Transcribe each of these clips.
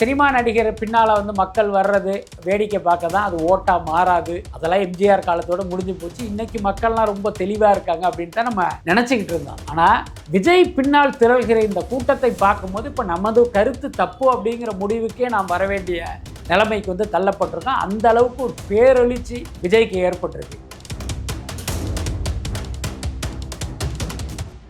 Cinema நடிகர் பின்னால் வந்து மக்கள் வர்றது வேடிக்கை பார்க்க தான் அது ஓட்டாக மாறாது. அதெல்லாம் எம்ஜிஆர் காலத்தோட முடிஞ்சு போச்சு. இன்னைக்கு மக்கள்லாம் ரொம்ப தெளிவாக இருக்காங்க அப்படின்னு தான் நம்ம நினச்சிக்கிட்டு இருந்தோம். ஆனால் விஜய் பின்னால் திரள்கிற இந்த கூட்டத்தை பார்க்கும்போது இப்போ நமது கருத்து தப்பு அப்படிங்கிற முடிவுக்கே நாம் வர வேண்டிய நிலைமைக்கு வந்து தள்ளப்பட்டிருக்கோம். அந்த அளவுக்கு ஒரு பேரழிச்சி விஜய்க்கு ஏற்பட்டிருக்கு.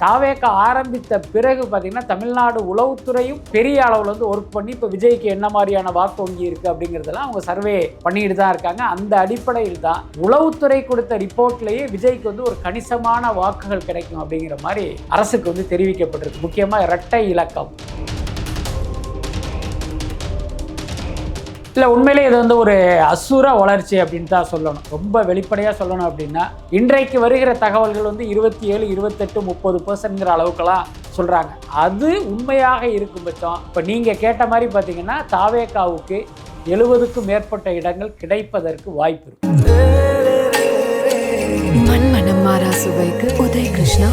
தாவேக்கா ஆரம்பித்த பிறகு பார்த்திங்கன்னா தமிழ்நாடு உளவுத்துறையும் பெரிய அளவில் வந்து ஒர்க் பண்ணி இப்போ விஜய்க்கு என்ன மாதிரியான வாக்கு வங்கி இருக்குது அப்படிங்கிறதெல்லாம் அவங்க சர்வே பண்ணிட்டு தான் இருக்காங்க. அந்த அடிப்படையில் தான் உளவுத்துறை கொடுத்த ரிப்போர்ட்லேயே விஜய்க்கு வந்து ஒரு கணிசமான வாக்குகள் கிடைக்கும் அப்படிங்கிற மாதிரி அரசுக்கு வந்து தெரிவிக்கப்பட்டிருக்கு. முக்கியமாக இரட்டை இலக்கம். இல்லை உண்மையிலே இது வந்து ஒரு அசுர வளர்ச்சி அப்படின்னு தான் சொல்லணும். ரொம்ப வெளிப்படையாக சொல்லணும் அப்படின்னா இன்றைக்கு வருகிற தகவல்கள் வந்து இருபத்தி ஏழு இருபத்தெட்டு முப்பது பர்சன்ட்ங்கிற அளவுக்கெல்லாம் சொல்கிறாங்க அது உண்மையாக இருக்கும் பட்சம். இப்போ நீங்கள் கேட்ட மாதிரி பார்த்தீங்கன்னா தாவேக்காவுக்கு எழுபதுக்கும் மேற்பட்ட இடங்கள் கிடைப்பதற்கு வாய்ப்பு இருக்கு. உதய் கிருஷ்ணா.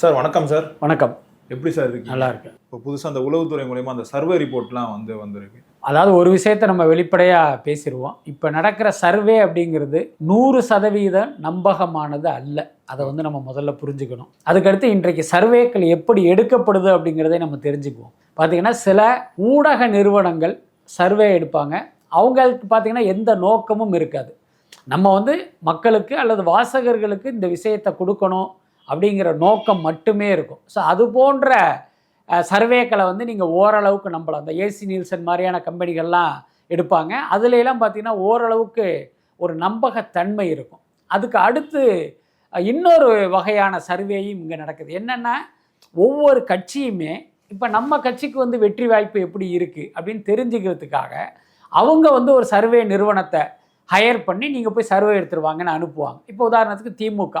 சார் வணக்கம் சார். வணக்கம். எப்படி சார் இருக்கீங்க? நல்லா இருக்கு இப்போ புதுசாக அந்த உளவுத்துறை மூலயமா அந்த சர்வே ரிப்போர்ட்லாம் வந்து வந்திருக்கு. அதாவது ஒரு விஷயத்தை நம்ம வெளிப்படையாக பேசிடுவோம் இப்போ நடக்கிற சர்வே அப்படிங்கிறது நூறு சதவீதம் நம்பகமானது அல்ல. அதை வந்து நம்ம முதல்ல புரிஞ்சுக்கணும். அதுக்கடுத்து இன்றைக்கு சர்வேக்கள் எப்படி எடுக்கப்படுது அப்படிங்கிறதை நம்ம தெரிஞ்சுக்குவோம். பார்த்தீங்கன்னா சில ஊடக நிறுவனங்கள் சர்வே எடுப்பாங்க. அவங்களுக்கு பார்த்தீங்கன்னா எந்த நோக்கமும் இருக்காது. நம்ம வந்து மக்களுக்கு அல்லது வாசகர்களுக்கு இந்த விஷயத்தை கொடுக்கணும். அப்படிங்கிற நோக்கம் மட்டுமே இருக்கும். ஸோ அது போன்ற சர்வேக்களை வந்து நீங்கள் ஓரளவுக்கு நம்பலாம். அந்த ஏசி நீல்சன் மாதிரியான கம்பெனிகள்லாம் எடுப்பாங்க. அதுலெல்லாம் பார்த்தீங்கன்னா ஓரளவுக்கு ஒரு நம்பகத்தன்மை இருக்கும். அதுக்கு அடுத்து இன்னொரு வகையான சர்வேயும் இங்கே நடக்குது. என்னென்னா ஒவ்வொரு கட்சியுமே இப்போ நம்ம கட்சிக்கு வந்து வெற்றி வாய்ப்பு எப்படி இருக்குது அப்படின்னு தெரிஞ்சுக்கிறதுக்காக அவங்க வந்து ஒரு சர்வே நிறுவனத்தை ஹையர் பண்ணி நீங்கள் போய் சர்வே எடுத்துருவாங்கன்னு அனுப்புவாங்க. இப்போ உதாரணத்துக்கு திமுக.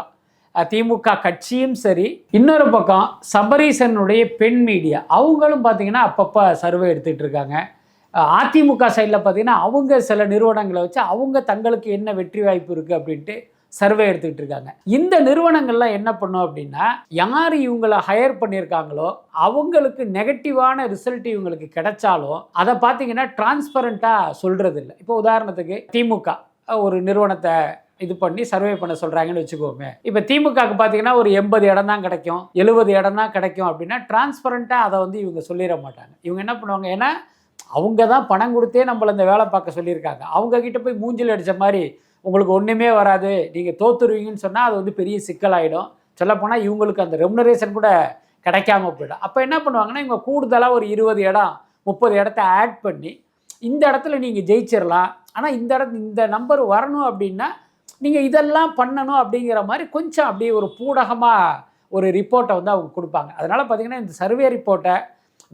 திமுக கட்சியும் சரி இன்னொரு பக்கம் சபரீசனுடைய பெண் மீடியா. அவங்களும் பார்த்தீங்கன்னா அப்பப்போ சர்வே எடுத்துகிட்டு இருக்காங்க. அதிமுக சைடில் பார்த்தீங்கன்னா அவங்க சில நிறுவனங்களை வச்சு அவங்க தங்களுக்கு என்ன வெற்றி வாய்ப்பு இருக்குது அப்படின்ட்டு சர்வே எடுத்துக்கிட்டு இருக்காங்க. இந்த நிறுவனங்கள்லாம் என்ன பண்ணும் அப்படின்னா யார் இவங்களை ஹையர் பண்ணியிருக்காங்களோ அவங்களுக்கு நெகட்டிவான ரிசல்ட் இவங்களுக்கு கிடைச்சாலும் அதை பார்த்தீங்கன்னா டிரான்ஸ்பரண்ட்டாக சொல்கிறது இல்லை இப்போ உதாரணத்துக்கு திமுக ஒரு நிறுவனத்தை இது பண்ணி சர்வே பண்ண சொல்கிறாங்கன்னு வச்சுக்கோமே. இப்போ திமுகவுக்கு பார்த்தீங்கன்னா ஒரு எண்பது இடம் தான் கிடைக்கும் எழுபது இடம் தான் கிடைக்கும் அப்படின்னா டிரான்ஸ்பரண்ட்டாக அதை வந்து இவங்க சொல்லிட மாட்டாங்க. இவங்க என்ன பண்ணுவாங்க? ஏன்னா அவங்க தான் பணம் கொடுத்தே நம்மளை இந்த வேலை பார்க்க சொல்லியிருக்காங்க. அவங்க கிட்ட போய் மூஞ்சில் அடித்த மாதிரி உங்களுக்கு ஒன்றுமே வராது நீங்கள் தோத்துருவீங்கன்னு சொன்னால் அது வந்து பெரிய சிக்கலாயிடும். சொல்லப்போனால் இவங்களுக்கு அந்த ரெமுனரேஷன் கூட கிடைக்காம போயிடும். அப்போ என்ன பண்ணுவாங்கன்னா இவங்க கூடுதலாக ஒரு இருபது இடம் முப்பது இடத்த ஆட் பண்ணி இந்த இடத்துல நீங்கள் ஜெயிச்சிடலாம் ஆனால் இந்த இடத்து இந்த நம்பர் வரணும் அப்படின்னா நீங்கள் இதெல்லாம் பண்ணணும் அப்படிங்கிற மாதிரி கொஞ்சம் அப்படியே ஒரு பூடகமாக ஒரு ரிப்போர்ட்டை வந்து அவங்க கொடுப்பாங்க. அதனால் பார்த்திங்கன்னா இந்த சர்வே ரிப்போர்ட்டை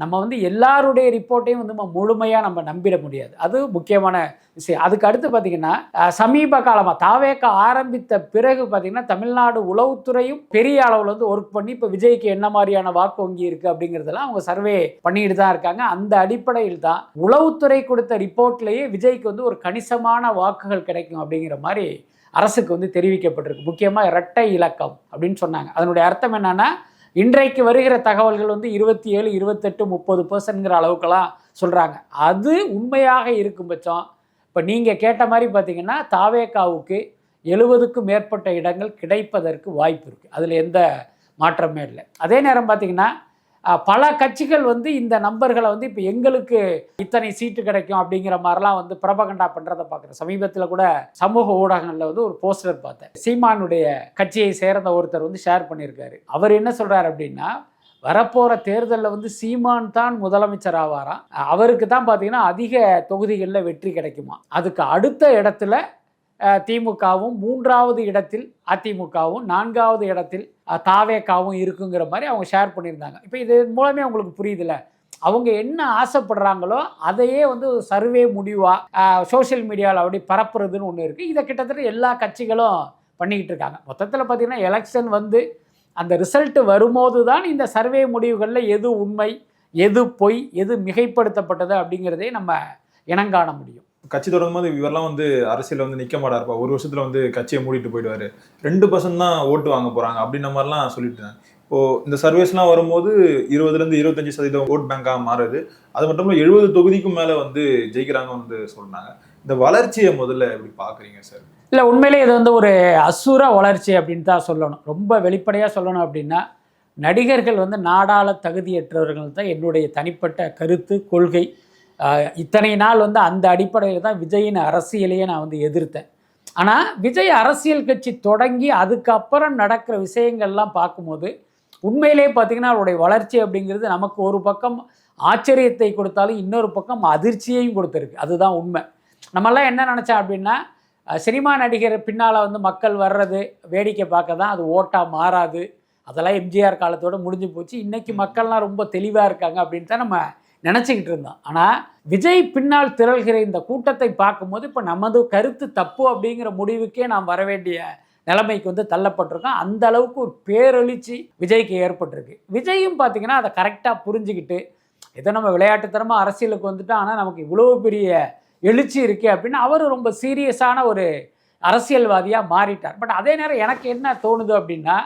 நம்ம வந்து எல்லாருடைய ரிப்போர்ட்டையும் வந்து நம்ம முழுமையாக நம்ம நம்பிட முடியாது. அது முக்கியமான விஷயம். அதுக்கு அடுத்து பார்த்திங்கன்னா சமீப காலமாக தாவேக்க ஆரம்பித்த பிறகு பார்த்திங்கன்னா தமிழ்நாடு உளவுத்துறையும் பெரிய அளவில் வந்து ஒர்க் பண்ணி இப்போ விஜய்க்கு என்ன மாதிரியான வாக்கு வங்கி இருக்குது அப்படிங்கிறதெல்லாம் அவங்க சர்வே பண்ணிட்டு தான் இருக்காங்க. அந்த அடிப்படையில் தான் உளவுத்துறை கொடுத்த ரிப்போர்ட்லேயே விஜய்க்கு வந்து ஒரு கணிசமான வாக்குகள் கிடைக்கும் அப்படிங்கிற மாதிரி அரசுக்கு வந்து தெரிவிக்கப்பட்டிருக்கு. முக்கியமாக இரட்டை இலக்கம் அப்படின்னு சொன்னாங்க. அதனுடைய அர்த்தம் என்னன்னா இன்றைக்கு வருகிற தகவல்கள் வந்து இருபத்தி ஏழு இருபத்தெட்டு முப்பது பர்சன்ட்ங்கிற அளவுக்கெல்லாம் சொல்கிறாங்க அது உண்மையாக இருக்கும் பட்சம். இப்போ நீங்கள் கேட்ட மாதிரி பார்த்தீங்கன்னா தாவேக்காவுக்கு எழுபதுக்கும் மேற்பட்ட இடங்கள் கிடைப்பதற்கு வாய்ப்பு இருக்குது அதில் எந்த மாற்றமே இல்லை. அதே நேரம் பார்த்தீங்கன்னா பல கட்சிகள் வந்து இந்த நம்பர்களை வந்து இப்போ எங்களுக்கு இத்தனை சீட்டு கிடைக்கும் அப்படிங்கிற மாதிரிலாம் வந்து பிரபகண்டா பண்ணுறதை பார்க்குறேன். சமீபத்தில் கூட சமூக ஊடகங்களில் வந்து ஒரு போஸ்டர் பார்த்தேன். சீமானுடைய கட்சியை சேர்ந்த ஒருத்தர் வந்து ஷேர் பண்ணியிருக்காரு. அவர் என்ன சொல்கிறார் அப்படின்னா வரப்போகிற தேர்தலில் வந்து சீமான் தான் முதலமைச்சர் ஆவாராம். அவருக்கு தான் பார்த்தீங்கன்னா அதிக தொகுதிகளில் வெற்றி கிடைக்குமா அதுக்கு அடுத்த இடத்துல திமுகவும் மூன்றாவது இடத்தில் அதிமுகவும் நான்காவது இடத்தில் தாவேக்காவும் இருக்குங்கிற மாதிரி அவங்க ஷேர் பண்ணியிருந்தாங்க. இப்போ இது மூலமே அவங்களுக்கு புரியுதுல்ல. அவங்க என்ன ஆசைப்படுறாங்களோ அதையே வந்து சர்வே முடிவாக சோஷியல் மீடியாவில் அப்படி பரப்புறதுன்னு ஒன்று இருக்குது இதை கிட்டத்தட்ட எல்லா கட்சிகளும் பண்ணிக்கிட்டு இருக்காங்க. மொத்தத்தில் பார்த்தீங்கன்னா எலெக்ஷன் வந்து அந்த ரிசல்ட்டு வரும்போது தான் இந்த சர்வே முடிவுகளில் எது உண்மை எது பொய் எது மிகைப்படுத்தப்பட்டது அப்படிங்கிறதே நம்ம இனங்காண முடியும். கட்சி தொடங்கும் போது இவரெல்லாம் வந்து அரசியல் வந்து நிக்க மாட்டாருப்பா. ஒரு வருஷத்துல வந்து கட்சியை மூடிட்டு போயிடுவாரு. ரெண்டு பர்சன்ட் தான் ஓட்டு வாங்க போறாங்க அப்படின்ற மாதிரிலாம் சொல்லிட்டு இருந்தாங்க. இப்போ இந்த சர்வேஸ்லாம் வரும்போது இருபதுல இருந்து இருபத்தஞ்சு சதவீதம் ஓட் பேங்காக மாறுது. அது மட்டும் இல்ல எழுபது தொகுதிக்கும் மேல வந்து ஜெயிக்கிறாங்க வந்து சொல்றாங்க. இந்த வளர்ச்சியை முதல்ல எப்படி பாக்குறீங்க சார்? இல்லை உண்மையிலே இது வந்து ஒரு அசுர வளர்ச்சி அப்படின்னு தான் சொல்லணும். ரொம்ப வெளிப்படையாக சொல்லணும் அப்படின்னா நடிகர்கள் வந்து நாடாள தகுதியற்றவர்கள் தான் என்னுடைய தனிப்பட்ட கருத்து கொள்கை. இத்தனை நாள் வந்து அந்த அடிப்படையில் தான் விஜயின் அரசியலையே நான் வந்து எதிர்த்தேன். ஆனால் விஜய் அரசியல் கட்சி தொடங்கி அதுக்கப்புறம் நடக்கிற விஷயங்கள்லாம் பார்க்கும்போது உண்மையிலே பார்த்தீங்கன்னா அவருடைய வளர்ச்சி அப்படிங்கிறது நமக்கு ஒரு பக்கம் ஆச்சரியத்தை கொடுத்தாலும் இன்னொரு பக்கம் அதிர்ச்சியையும் கொடுத்துருக்கு. அதுதான் உண்மை. நம்மெல்லாம் என்ன நினச்சோம் அப்படின்னா சினிமா நடிகர் பின்னால் வந்து மக்கள் வர்றது வேடிக்கை பார்க்க தான் அது ஓட்டாக மாறாது. அதெல்லாம் எம்ஜிஆர் காலத்தோட முடிஞ்சு போச்சு. இன்னைக்கு மக்கள்லாம் ரொம்ப தெளிவாக இருக்காங்க அப்படின்னு தான் நம்ம நினச்சிக்கிட்டு இருந்தோம். ஆனால் விஜய் பின்னால் திரள்கிற இந்த கூட்டத்தை பார்க்கும்போது இப்போ நமது கருத்து தப்பு அப்படிங்கிற முடிவுக்கே நாம் வர வேண்டிய நிலைமைக்கு வந்து தள்ளப்பட்டிருக்கோம். அந்த அளவுக்கு ஒரு பேரெழுச்சி விஜய்க்கு ஏற்பட்டிருக்கு. விஜயும் பார்த்தீங்கன்னா அதை கரெக்டாக புரிஞ்சுக்கிட்டு ஏதோ நம்ம விளையாட்டுத்தனமாக அரசியலுக்கு வந்துட்டோம் ஆனால் நமக்கு இவ்வளோ பெரிய எழுச்சி இருக்கே அப்படின்னு அவர் ரொம்ப சீரியஸான ஒரு அரசியல்வாதியாக மாறிட்டார். பட் அதே நேரம் எனக்கு என்ன தோணுது அப்படின்னா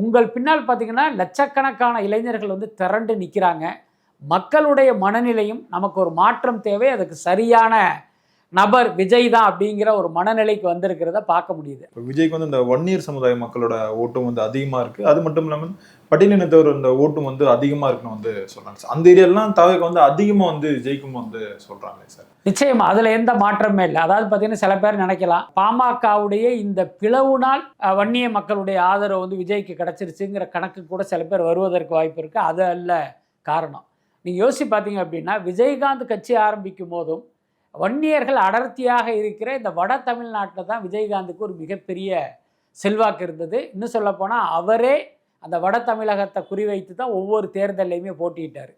உங்கள் பின்னால் பார்த்தீங்கன்னா லட்சக்கணக்கான இளைஞர்கள் வந்து திரண்டு நிற்கிறாங்க மக்களுடைய மனநிலையும் நமக்கு ஒரு மாற்றம் தேவை. அதுக்கு சரியான நபர் விஜய் தான் அப்படிங்கிற ஒரு மனநிலைக்கு வந்திருக்கிறத பார்க்க முடியுது. இப்போ விஜய்க்கு வந்து இந்த வன்னியர் சமுதாய மக்களோட ஓட்டும் வந்து அதிகமா இருக்கு. அது மட்டும் இல்லாம பட்டியலினத்தவர் இந்த ஓட்டும் வந்து அதிகமா இருக்குன்னு வந்து சொல்றாங்க சார். அந்த ஏரியாலாம் தவிர்க்க வந்து அதிகமா வந்து ஜெயிக்கும் வந்து சொல்றாங்க சார். நிச்சயமா அதுல எந்த மாற்றமே இல்லை. அதாவது பார்த்தீங்கன்னா சில பேர் நினைக்கலாம் பாமகவுடைய இந்த பிளவுனால் வன்னிய மக்களுடைய ஆதரவு வந்து விஜய்க்கு கிடைச்சிருச்சுங்கிற கணக்கு கூட சில பேர் வருவதற்கு வாய்ப்பு இருக்கு. அது அல்ல காரணம். நீங்க யோசிச்சு பார்த்தீங்க அப்படின்னா விஜயகாந்த் கட்சி ஆரம்பிக்கும் போதும் வன்னியர்கள் அடர்த்தியாக இருக்கிற இந்த வட தமிழ்நாட்டில் தான் விஜயகாந்துக்கு ஒரு மிகப்பெரிய செல்வாக்கு இருந்தது. இன்னும் சொல்லப்போனால் அவரே அந்த வட தமிழகத்தை குறிவைத்து தான் ஒவ்வொரு தேர்தலையுமே போட்டியிட்டார்.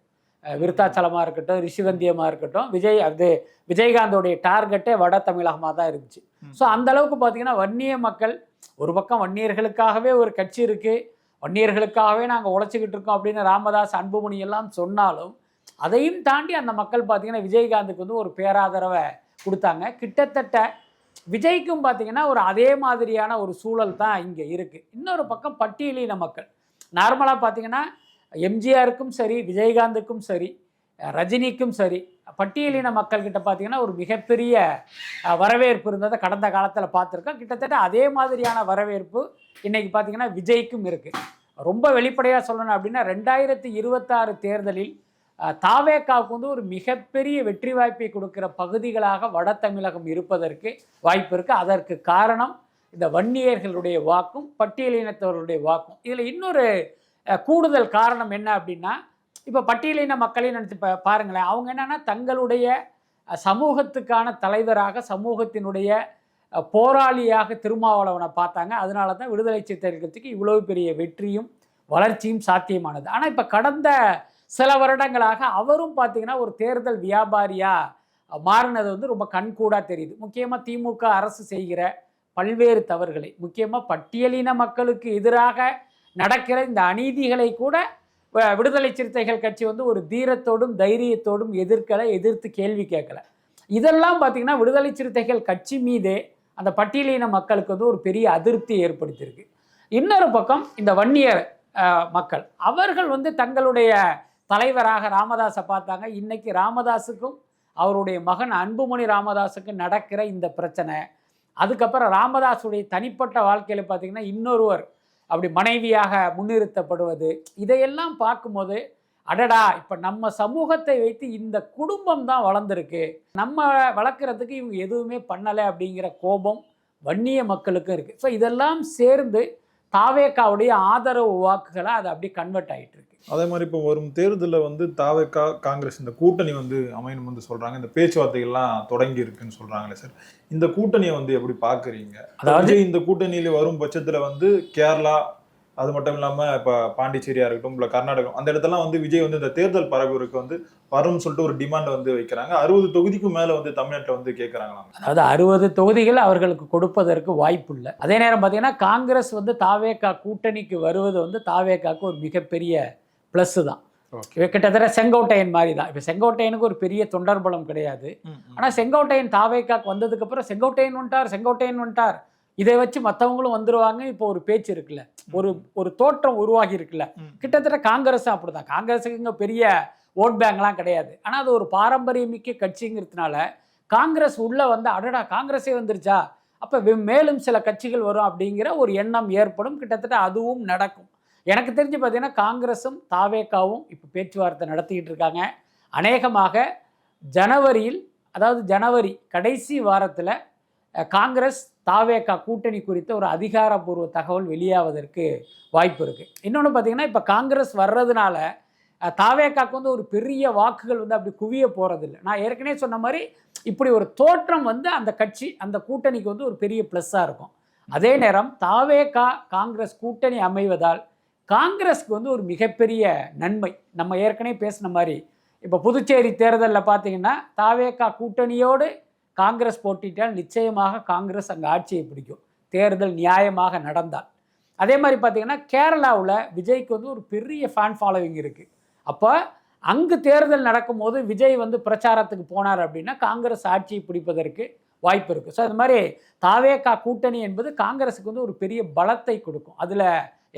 விருத்தாச்சலமாக இருக்கட்டும் ரிஷிவந்தியமாக இருக்கட்டும் விஜய் அது விஜயகாந்தோடைய டார்கெட்டே வட தமிழகமாக தான் இருந்துச்சு. ஸோ அந்த அளவுக்கு பார்த்தீங்கன்னா வன்னிய மக்கள் ஒரு பக்கம் வன்னியர்களுக்காகவே ஒரு கட்சி இருக்குது வன்னியர்களுக்காகவே நாங்கள் உழைச்சிக்கிட்டு இருக்கோம் அப்படின்னு ராமதாஸ் அன்புமணி எல்லாம் சொன்னாலும் அதையும் தாண்டி அந்த மக்கள் பார்த்திங்கன்னா விஜயகாந்துக்கு வந்து ஒரு பேராதரவை கொடுத்தாங்க. கிட்டத்தட்ட விஜய்க்கும் பார்த்தீங்கன்னா ஒரு அதே மாதிரியான ஒரு சூழல் தான் இங்கே இருக்குது இன்னொரு பக்கம் பட்டியலின மக்கள். நார்மலாக பார்த்திங்கன்னா எம்ஜிஆருக்கும் சரி விஜயகாந்துக்கும் சரி ரஜினிக்கும் சரி. பட்டியலின மக்கள்கிட்ட பார்த்தீங்கன்னா ஒரு மிகப்பெரிய வரவேற்பு இருந்ததை கடந்த காலத்தில் பார்த்துருக்கோம் கிட்டத்தட்ட அதே மாதிரியான வரவேற்பு இன்னைக்கு பார்த்தீங்கன்னா விஜய்க்கும் இருக்குது ரொம்ப வெளிப்படையாக சொல்லணும் அப்படின்னா ரெண்டாயிரத்தி இருபத்தாறு தேர்தலில் தாவேக்காவுக்கு வந்து ஒரு மிகப்பெரிய வெற்றி வாய்ப்பை கொடுக்கிற பகுதிகளாக வட தமிழகம் இருப்பதற்கு வாய்ப்பு இருக்குது அதற்கு காரணம் இந்த வன்னியர்களுடைய வாக்கும் பட்டியலினத்தவர்களுடைய வாக்கும். இதில் இன்னொரு கூடுதல் காரணம் என்ன அப்படின்னா இப்போ பட்டியலின மக்களையும் நினச்சி பா பாருங்களேன். அவங்க என்னென்னா தங்களுடைய சமூகத்துக்கான தலைவராக சமூகத்தினுடைய போராளியாக திருமாவளவனை பார்த்தாங்க. அதனால தான் விடுதலை சிறுத்தைகள் கட்சிக்கு இவ்வளவு பெரிய வெற்றியும் வளர்ச்சியும் சாத்தியமானது. ஆனால் இப்போ கடந்த சில வருடங்களாக அவரும் பார்த்திங்கன்னா ஒரு தேர்தல் வியாபாரியாக மாறினது வந்து ரொம்ப கண்கூடாக தெரியுது. முக்கியமாக திமுக அரசு செய்கிற பல்வேறு தவறுகளை முக்கியமாக பட்டியலின மக்களுக்கு எதிராக நடக்கிற இந்த அநீதிகளை கூட விடுதலை சிறுத்தைகள் கட்சி வந்து ஒரு தீரத்தோடும் தைரியத்தோடும் எதிர்க்கலை எதிர்த்து கேள்வி கேட்கல. இதெல்லாம் பார்த்தீங்கன்னா விடுதலை சிறுத்தைகள் கட்சி மீதே அந்த பட்டியலின மக்களுக்கு வந்து ஒரு பெரிய அதிருப்தி ஏற்படுத்தியிருக்கு. இன்னொரு பக்கம் இந்த வன்னியர் மக்கள். அவர்கள் வந்து தங்களுடைய தலைவராக ராமதாஸை பார்த்தாங்க. இன்னைக்கு ராமதாஸுக்கும் அவருடைய மகன் அன்புமணி ராமதாஸுக்கும் நடக்கிற இந்த பிரச்சனை. அதுக்கப்புறம் ராமதாஸுடைய தனிப்பட்ட வாழ்க்கையில் பார்த்தீங்கன்னா இன்னொருவர் அப்படி மனைவியாக முன்னிறுத்தப்படுவது இதையெல்லாம் பார்க்கும்போது அடடா இப்போ நம்ம சமூகத்தை வைத்து இந்த குடும்பம் தான் வளர்ந்துருக்கு. நம்ம வளர்க்குறதுக்கு இவங்க எதுவுமே பண்ணலை அப்படிங்கிற கோபம் வன்னிய மக்களுக்கும் இருக்குது ஸோ இதெல்லாம் சேர்ந்து தாவேக்காவுடைய ஆதரவு வாக்குகளை அது அப்படியே கன்வெர்ட் ஆயிட்டு இருக்கு அதே மாதிரி இப்போ வரும் தேர்தலில் வந்து தாவக்கா காங்கிரஸ் இந்த கூட்டணி வந்து அமையணும் வந்து சொல்றாங்க. இந்த பேச்சுவார்த்தைகள்லாம் தொடங்கி இருக்குன்னு சொல்றாங்களே சார். இந்த கூட்டணியை வந்து எப்படி பாக்குறீங்க அதாவது இந்த கூட்டணியில வரும் பட்சத்துல வந்து கேரளா அது மட்டும் இல்லாம இப்ப பாண்டிச்சேரியா இருக்கட்டும் இல்ல கர்நாடகம் அந்த இடத்தெல்லாம் வந்து விஜய் வந்து இந்த தேர்தல் பரப்புரைக்கு வந்து வரும்னு சொல்லிட்டு ஒரு டிமாண்ட் வந்து வைக்கிறாங்க. அறுபது தொகுதிக்கும் மேல வந்து தமிழ்நாட்டுல வந்து கேட்கறாங்களாம் அதாவது அறுபது தொகுதிகள் அவர்களுக்கு கொடுப்பதற்கு வாய்ப்பு இல்லை. அதே நேரம் பார்த்தீங்கன்னா காங்கிரஸ் வந்து தாவேக்கா கூட்டணிக்கு வருவது வந்து தாவேக்காக்கு ஒரு மிகப்பெரிய ப்ளஸ்ஸு தான். கிட்டத்தட்ட செங்கோட்டையன் மாதிரி தான் இப்போ செங்கோட்டையனுக்கு ஒரு பெரிய தொண்டர் பலம் கிடையாது ஆனால் செங்கோட்டையன் தாவேக்காக்கு வந்ததுக்கப்புறம் செங்கோட்டையன் வந்துட்டார் செங்கோட்டையன் வந்துட்டார். இதை வச்சு மற்றவங்களும் வந்துருவாங்க. இப்போ ஒரு பேச்சு இருக்குல்ல. ஒரு ஒரு தோற்றம் உருவாகி இருக்குல்ல. கிட்டத்தட்ட காங்கிரஸ் அப்படிதான். காங்கிரஸுக்கு இங்கே பெரிய ஓட் பேங்க்லாம் கிடையாது. ஆனால் அது ஒரு பாரம்பரியமிக்க கட்சிங்கிறதுனால காங்கிரஸ் உள்ளே வந்து அடடா காங்கிரஸே வந்துருச்சா? அப்போ மேலும் சில கட்சிகள் வரும் அப்படிங்கிற ஒரு எண்ணம் ஏற்படும். கிட்டத்தட்ட அதுவும் நடக்கும். எனக்கு தெரிஞ்சு பார்த்தீங்கன்னா காங்கிரஸும் தாவேக்காவும் இப்போ பேச்சுவார்த்தை நடத்திக்கிட்டு இருக்காங்க. அநேகமாக ஜனவரியில் அதாவது ஜனவரி கடைசி வாரத்தில் காங்கிரஸ் தாவேக்கா கூட்டணி குறித்த ஒரு அதிகாரப்பூர்வ தகவல் வெளியாவதற்கு வாய்ப்பு இருக்குது இன்னொன்று பார்த்தீங்கன்னா இப்போ காங்கிரஸ் வர்றதுனால தாவேக்காக்கு வந்து ஒரு பெரிய வாக்குகள் வந்து அப்படி குவிய போகிறதில்ல நான் ஏற்கனவே சொன்ன மாதிரி இப்படி ஒரு தோற்றம் வந்து அந்த கட்சி அந்த கூட்டணிக்கு வந்து ஒரு பெரிய ப்ளஸ்ஸாக இருக்கும். அதே நேரம் தாவேக்கா காங்கிரஸ் கூட்டணி அமைவதால் காங்கிரஸ்க்கு வந்து ஒரு மிகப்பெரிய நன்மை. நம்ம ஏற்கனவே பேசின மாதிரி இப்போ புதுச்சேரி தேர்தலில் பார்த்தீங்கன்னா தாவேக்கா கூட்டணியோடு காங்கிரஸ் போட்டிட்டால் நிச்சயமாக காங்கிரஸ் அங்கே ஆட்சியை பிடிக்கும். தேர்தல் நியாயமாக நடந்தால். அதே மாதிரி பார்த்தீங்கன்னா கேரளாவில் விஜய்க்கு வந்து ஒரு பெரிய ஃபேன் ஃபாலோவிங் இருக்குது அப்போ அங்கு தேர்தல் நடக்கும்போது விஜய் வந்து பிரச்சாரத்துக்கு போனார் அப்படின்னா காங்கிரஸ் ஆட்சியை பிடிப்பதற்கு வாய்ப்பு இருக்குது ஸோ அது மாதிரி தாவேக்கா கூட்டணி என்பது காங்கிரஸுக்கு வந்து ஒரு பெரிய பலத்தை கொடுக்கும். அதில்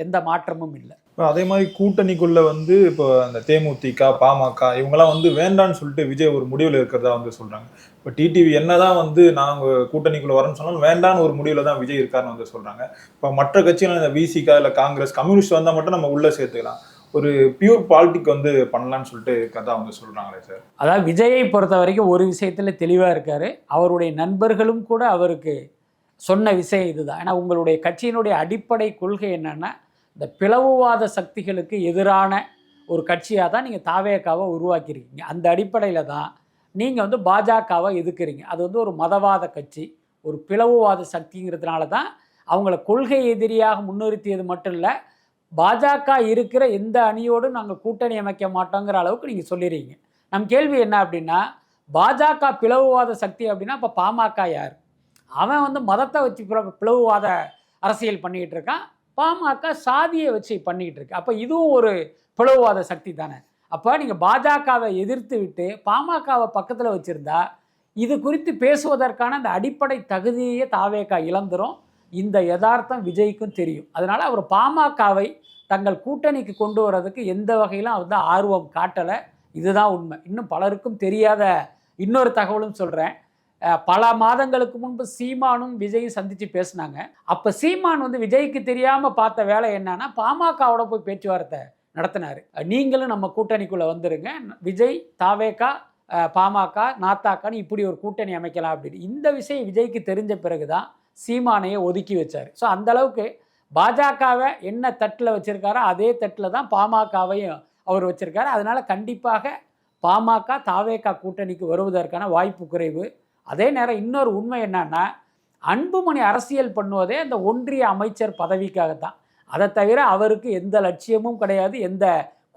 எந்த மாற்றமும் இல்லை. அதே மாதிரி கூட்டணிக்குள்ள வந்து இப்போ அந்த தேமுதிக பாமக இவங்கெல்லாம் வந்து வேண்டான்னு சொல்லிட்டு விஜய் ஒரு முடிவில் இருக்கிறதா வந்து சொல்றாங்க. இப்போ டிடிவி என்னதான் வந்து நாங்கள் கூட்டணிக்குள்ள வரேன்னு சொன்னாலும் வேண்டான்னு ஒரு முடிவில் தான் விஜய் இருக்காருன்னு வந்து சொல்றாங்க. இப்போ மற்ற கட்சிகள் இந்த விசிகா இல்லை காங்கிரஸ் கம்யூனிஸ்ட் வந்தால் மட்டும் நம்ம உள்ள சேர்த்துக்கலாம். ஒரு பியூர் பாலிட்டிக் வந்து பண்ணலான்னு சொல்லிட்டு இருக்கிறதா அவங்க சொல்கிறாங்களே சார். அதாவது விஜயை பொறுத்த வரைக்கும் ஒரு விஷயத்தில் தெளிவாக இருக்கார். அவருடைய நண்பர்களும் கூட அவருக்கு சொன்ன விஷயம் இதுதான். ஏன்னா உங்களுடைய கட்சியினுடைய அடிப்படை கொள்கை என்னென்னா இந்த பிளவுவாத சக்திகளுக்கு எதிரான ஒரு கட்சியாக தான் நீங்கள் தாவேக்காவை உருவாக்கியிருக்கீங்க. அந்த அடிப்படையில் தான் நீங்கள் வந்து பாஜகவை எதுக்குறீங்க அது வந்து ஒரு மதவாத கட்சி ஒரு பிளவுவாத சக்திங்கிறதுனால தான் அவங்கள கொள்கை எதிரியாக முன்னிறுத்தியது மட்டும் இல்லை பாஜக இருக்கிற எந்த அணியோடும் நாங்கள் கூட்டணி அமைக்க மாட்டோங்கிற அளவுக்கு நீங்கள் சொல்லிடுறீங்க நம் கேள்வி என்ன அப்படின்னா பாஜக பிளவுவாத சக்தி அப்படின்னா இப்போ பாமக யார்? அவன் வந்து மதத்தை வச்சு பிளவுவாத அரசியல் பண்ணிக்கிட்டு இருக்கான். பாமக சாதியை வச்சு பண்ணிக்கிட்டு இருக்கு. அப்போ இதுவும் ஒரு பிளவுவாத சக்தி தானே. அப்போ நீங்கள் பாஜகவை எதிர்த்து விட்டு பாமகவை பக்கத்தில் வச்சுருந்தா இது குறித்து பேசுவதற்கான அந்த அடிப்படை தகுதியே தாவேக்கா இழந்துரும். இந்த யதார்த்தம் விஜய்க்கும் தெரியும். அதனால் அவர் பாமகவை தங்கள் கூட்டணிக்கு கொண்டு வர்றதுக்கு எந்த வகையிலும் வந்து ஆர்வம் காட்டலை. இதுதான் உண்மை. இன்னும் பலருக்கும் தெரியாத இன்னொரு தகவலும் சொல்கிறேன் பல மாதங்களுக்கு முன்பு சீமானும் விஜயும் சந்தித்து பேசினாங்க. அப்போ சீமான் வந்து விஜய்க்கு தெரியாமல் பார்த்த வேலை என்னன்னா பாமகவோட போய் பேச்சுவார்த்தை நடத்தினார். நீங்களும் நம்ம கூட்டணிக்குள்ளே வந்துருங்க. விஜய் தாவேக்கா பாமக நாத்தாக்கான்னு இப்படி ஒரு கூட்டணி அமைக்கலாம் அப்படின்னு. இந்த விஷயம் விஜய்க்கு தெரிஞ்ச பிறகு தான் சீமானையை ஒதுக்கி வச்சார். ஸோ அந்தளவுக்கு பாஜகவை என்ன தட்டில் வச்சுருக்காரோ அதே தட்டில் தான் பாமகவையும் அவர் வச்சுருக்காரு. அதனால் கண்டிப்பாக பாமக தாவேகா கூட்டணிக்கு வருவதற்கான வாய்ப்பு குறைவு. அதே நேரம் இன்னொரு உண்மை என்னன்னா அன்புமணி அரசியல் பண்ணுவதே அந்த ஒன்றிய அமைச்சர் பதவிக்காகத்தான். அதை தவிர அவருக்கு எந்த லட்சியமும் கிடையாது எந்த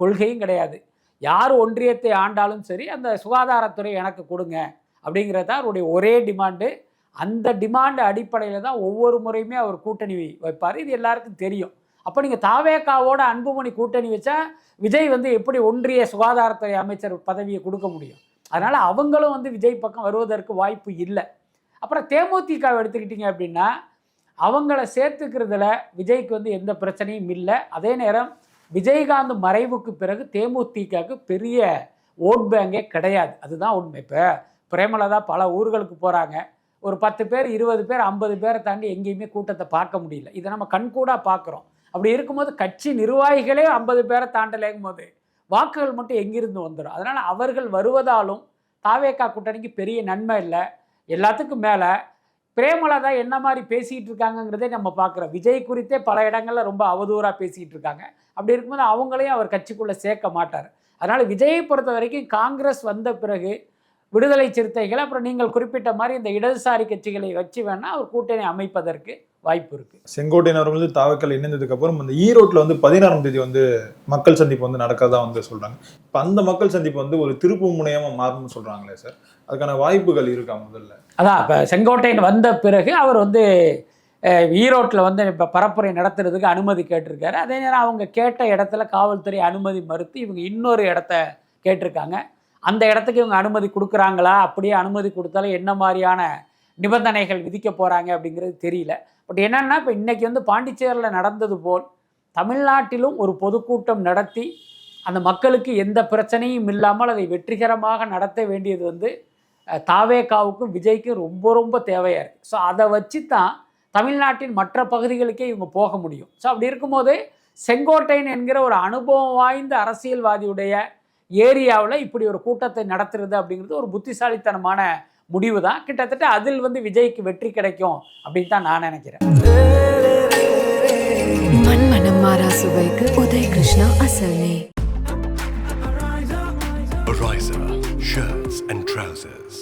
கொள்கையும் கிடையாது. யார் ஒன்றியத்தை ஆண்டாலும் சரி அந்த சுகாதாரத்துறை எனக்கு கொடுங்க அப்படிங்கிறது தான் அவருடைய ஒரே டிமாண்டு. அந்த டிமாண்ட் அடிப்படையில் தான் ஒவ்வொரு முறையுமே அவர் கூட்டணி வைப்பார். இது எல்லாருக்கும் தெரியும். அப்போ நீங்கள் தாவேக்காவோட அன்புமணி கூட்டணி வச்சா விஜய் வந்து எப்படி ஒன்றிய சுகாதாரத்துறை அமைச்சர் பதவியை கொடுக்க முடியும்? அதனால் அவங்களும் வந்து விஜய் பக்கம் வருவதற்கு வாய்ப்பு இல்லை. அப்புறம் தேமுதிகவை எடுத்துக்கிட்டிங்க அப்படின்னா அவங்கள சேர்த்துக்கிறதுல விஜய்க்கு வந்து எந்த பிரச்சனையும் இல்லை. அதே நேரம் விஜயகாந்த் மறைவுக்கு பிறகு தேமுதிகவுக்கு பெரிய ஓட் பேங்கே கிடையாது. அதுதான் உண்மை. இப்போ பிரேமலதா பல ஊர்களுக்கு போகிறாங்க ஒரு பத்து பேர் இருபது பேர் ஐம்பது பேரை தாண்டி எங்கேயுமே கூட்டத்தை பார்க்க முடியல. இதை நம்ம கண்கூடாக பார்க்குறோம். அப்படி இருக்கும்போது கட்சி நிர்வாகிகளே ஐம்பது பேரை தாண்டலேங்கும் போது வாக்குகள் மட்டும் எங்கிருந்து வந்துடும்? அதனால் அவர்கள் வருவதாலும் தாவேக்கா கூட்டணிக்கு பெரிய நன்மை இல்லை. எல்லாத்துக்கும் மேலே பிரேமலதா என்ன மாதிரி பேசிகிட்டு இருக்காங்கங்கிறதே நம்ம பார்க்குறோம். விஜய் குறித்தே பல இடங்களில் ரொம்ப அவதூறாக பேசிகிட்டு இருக்காங்க. அப்படி இருக்கும்போது அவங்களையும் அவர் கட்சிக்குள்ளே சேர்க்க மாட்டார். அதனால் விஜயை பொறுத்த வரைக்கும் காங்கிரஸ் வந்த பிறகு விடுதலை சிறுத்தைகள் அப்புறம் நீங்கள் குறிப்பிட்ட மாதிரி இந்த இடதுசாரி கட்சிகளை வச்சு வேணால் அவர் கூட்டணி அமைப்பதற்கு வாய்ப்பு இருக்குது செங்கோட்டையன் அவர்கள் வந்து தாவக்கல் இணைந்ததுக்கு அப்புறம் இந்த ஈரோட்ல வந்து பதினாறாம் தேதி வந்து மக்கள் சந்திப்பு வந்து நடக்கிறதா வந்து சொல்றாங்க. இப்ப அந்த மக்கள் சந்திப்பு வந்து ஒரு திருப்பு முனையமா மாறும்னு சொல்றாங்களே சார். அதுக்கான வாய்ப்புகள் இருக்கா முதல்ல? அதான் இப்போ செங்கோட்டையன் வந்த பிறகு அவர் வந்து ஈரோட்டில் வந்து இப்போ பரப்புரை நடத்துறதுக்கு அனுமதி கேட்டிருக்காரு. அதே நேரம் அவங்க கேட்ட இடத்துல காவல்துறை அனுமதி மறுத்து இவங்க இன்னொரு இடத்த கேட்டிருக்காங்க. அந்த இடத்துக்கு இவங்க அனுமதி கொடுக்குறாங்களா? அப்படியே அனுமதி கொடுத்தாலும் என்ன மாதிரியான நிபந்தனைகள் விதிக்க போகிறாங்க அப்படிங்கிறது தெரியல. பட் என்னென்னா இப்போ இன்னைக்கு வந்து பாண்டிச்சேரியில் நடந்தது போல் தமிழ்நாட்டிலும் ஒரு பொதுக்கூட்டம் நடத்தி அந்த மக்களுக்கு எந்த பிரச்சனையும் இல்லாமல் அதை வெற்றிகரமாக நடத்த வேண்டியது வந்து அஹ், தாவேகாவுக்கும் விஜய்க்கும் ரொம்ப ரொம்ப தேவையாக இருக்குது ஸோ அதை வச்சு தான் தமிழ்நாட்டின் மற்ற பகுதிகளுக்கே இவங்க போக முடியும். ஸோ அப்படி இருக்கும்போது செங்கோட்டையன் என்கிற ஒரு அனுபவம் வாய்ந்த அரசியல்வாதியுடைய ஏரியாவில் இப்படி ஒரு கூட்டத்தை நடத்துறது அப்படிங்கிறது ஒரு புத்திசாலித்தனமான முடிவு தான் கிட்டத்தட்ட அதில் வந்து விஜய்க்கு வெற்றி கிடைக்கும் அப்படின்னு தான் நான் நினைக்கிறேன். மண்மனம் மாறா சுவைக்கு உதய் கிருஷ்ணா அசல் நெய் Ariza, shirts and trousers.